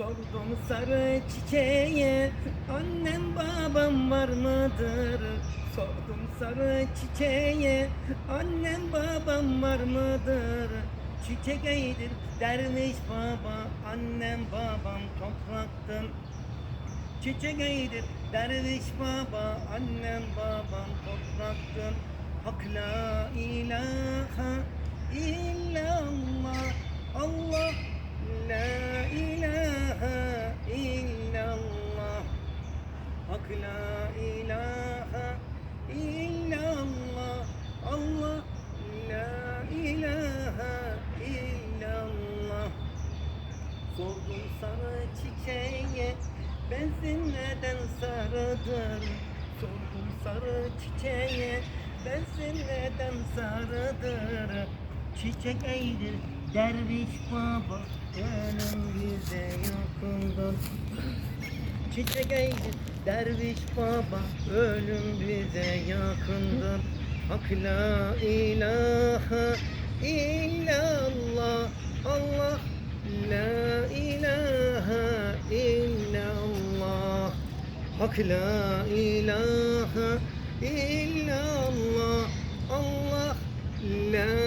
Sordum sarı çiçeğe Annem babam var mıdır? Sordum sarı çiçeğe Annem babam var mıdır? Çiçek eğdir derviş baba Annem babam topraktın Çiçek eğdir derviş baba Annem babam topraktın Hak la ilahe la ilahe illallah Allah. La ilahe illallah. Sordum sana çiçeğe Benzin neden sarıdır? Sordum sarı çiçeğe Benzin neden sarıdır? Çiçek eğdir derviş baba Ölüm bize yakındır fikre geldi Derviş baba ölüm bize yakındır Hak la ilahe illallah. Allah la ilahe illallah. Hak la ilahe illallah. Allah la